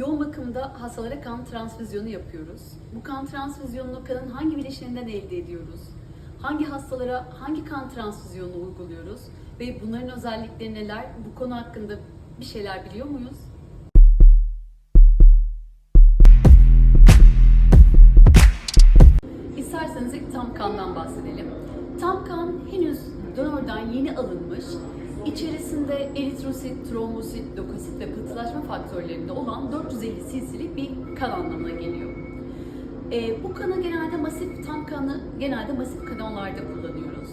Yoğun bakımda hastalara kan transfüzyonu yapıyoruz. Bu kan transfüzyonunu kanın hangi bileşeninden elde ediyoruz? Hangi hastalara hangi kan transfüzyonu uyguluyoruz? Ve bunların özellikleri neler? Bu konu hakkında bir şeyler biliyor muyuz? İsterseniz tam kandan bahsedelim. Tam kan henüz donörden yeni alınmış, içerisinde eritrosit, trombosit, lökosit ve pıhtılaşma faktörlerinde olan 450 cc'lik bir kan anlamına geliyor. Ee, bu kanı genelde masif tam kanı genelde masif kanallarda kullanıyoruz.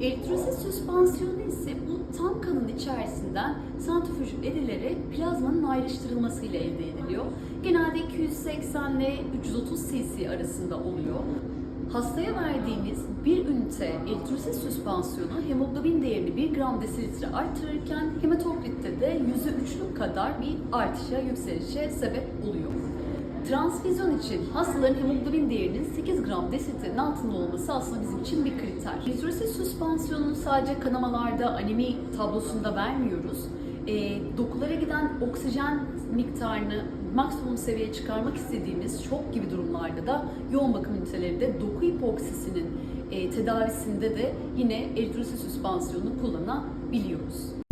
Eritrosit süspansiyonu ise bu tam kanın içerisinden santrifüj edilerek plazmanın ayrıştırılmasıyla elde ediliyor. Genelde 280 ile 330 cc arasında oluyor. Hastaya verdiğimiz bir ünite eritrosit süspansiyonu hemoglobin değerini 1 gram desilitre artırırken hematokritte de %3'lük kadar bir artışa, yükselişe sebep oluyor. Transfüzyon için hastaların hemoglobin değerinin 8 gram desilitrenin altında olması aslında bizim için bir kriter. Eritrosit süspansiyonunu sadece kanamalarda, anemi tablosunda vermiyoruz. E, dokulara giden oksijen miktarını maksimum seviyeye çıkarmak istediğimiz şok gibi durumlarda da yoğun bakım ünitelerinde doku hipoksisinin e, tedavisinde de yine eritrosit süspansiyonu kullanabiliyoruz.